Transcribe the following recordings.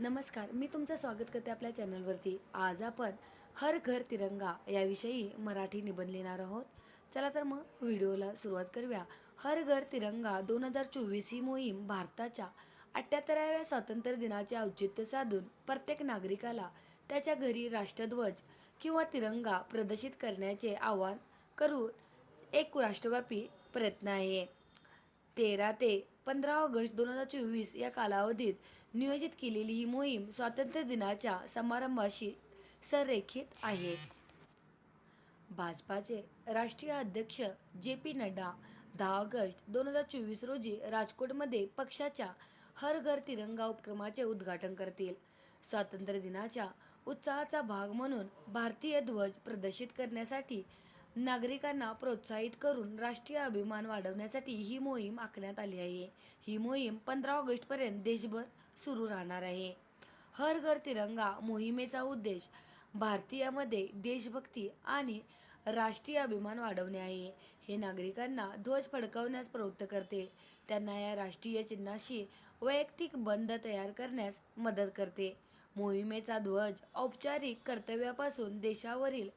नमस्कार मी तुमचं स्वागत करते आपल्या चॅनलवरती. आज आपण हर घर तिरंगा याविषयी मराठी निबंध लिहिणार आहोत. चला तर मग व्हिडिओला सुरुवात करूया. हर घर तिरंगा दोन हजार चोवीस ही मोहीम भारताच्या अठ्ठ्याहत्तराव्या स्वातंत्र्य दिनाचे औचित्य साधून प्रत्येक नागरिकाला त्याच्या घरी राष्ट्रध्वज किंवा तिरंगा प्रदर्शित करण्याचे आवाहन करून एक राष्ट्रव्यापी प्रयत्न आहे. तेरा ते पंधरा ऑगस्ट दोन हजार चोवीस या कालावधीत नियोजित केलेली ही मोहीम स्वातंत्र्य दिनाच्या समारंभाशी संरेखित आहे. भाजपाचे राष्ट्रीय अध्यक्ष जे पी नड्डा दहा ऑगस्ट दोन हजार चोवीस रोजी राजकोटमध्ये पक्षाच्या हर घर तिरंगा उपक्रमाचे उद्घाटन करतील. स्वातंत्र्य दिनाच्या उत्साहाचा भाग म्हणून भारतीय ध्वज प्रदर्शित करण्यासाठी नागरिकांना प्रोत्साहित करून राष्ट्रीय अभिमान वाढवण्यासाठी ही मोहीम आखण्यात आली आहे. ही मोहीम पंधरा ऑगस्टपर्यंत देशभर सुरू राहणार आहे. हर घर तिरंगा मोहिमेचा उद्देश भारतीयामध्ये देशभक्ती आणि राष्ट्रीय अभिमान वाढवणे आहे. हे नागरिकांना ध्वज फडकवण्यास प्रवृत्त करते. त्यांना या राष्ट्रीय चिन्हाशी वैयक्तिक बंध तयार करण्यास मदत करते. मोहिमेचा ध्वज औपचारिक कर्तव्यापासून देशावरील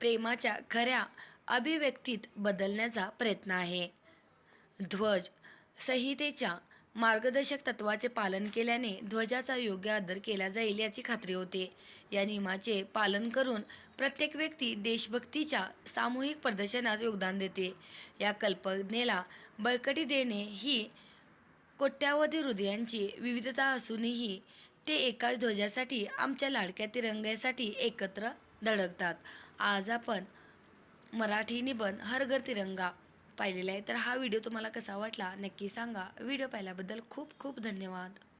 प्रेमाच्या खऱ्या अभिव्यक्तीत बदलण्याचा प्रयत्न आहे. ध्वज संहितेच्या मार्गदर्शक तत्वाचे पालन केल्याने ध्वजाचा योग्य आदर केला जाईल याची खात्री होते. या नियमाचे पालन करून प्रत्येक व्यक्ती देशभक्तीच्या सामूहिक प्रदर्शनात योगदान देते. या कल्पनेला बळकटी देणे ही कोट्यावधी हृदयांची विविधता असूनही ते एकाच ध्वजासाठी आमच्या लाडक्या तिरंग्यासाठी एकत्र धडकतात. आज आपण मराठी निबंध हर घर तिरंगा पाहिलेला आहे. तर हा व्हिडिओ तुम्हाला कसा वाटला नक्की सांगा. व्हिडिओ पाहिल्याबद्दल खूप खूप धन्यवाद.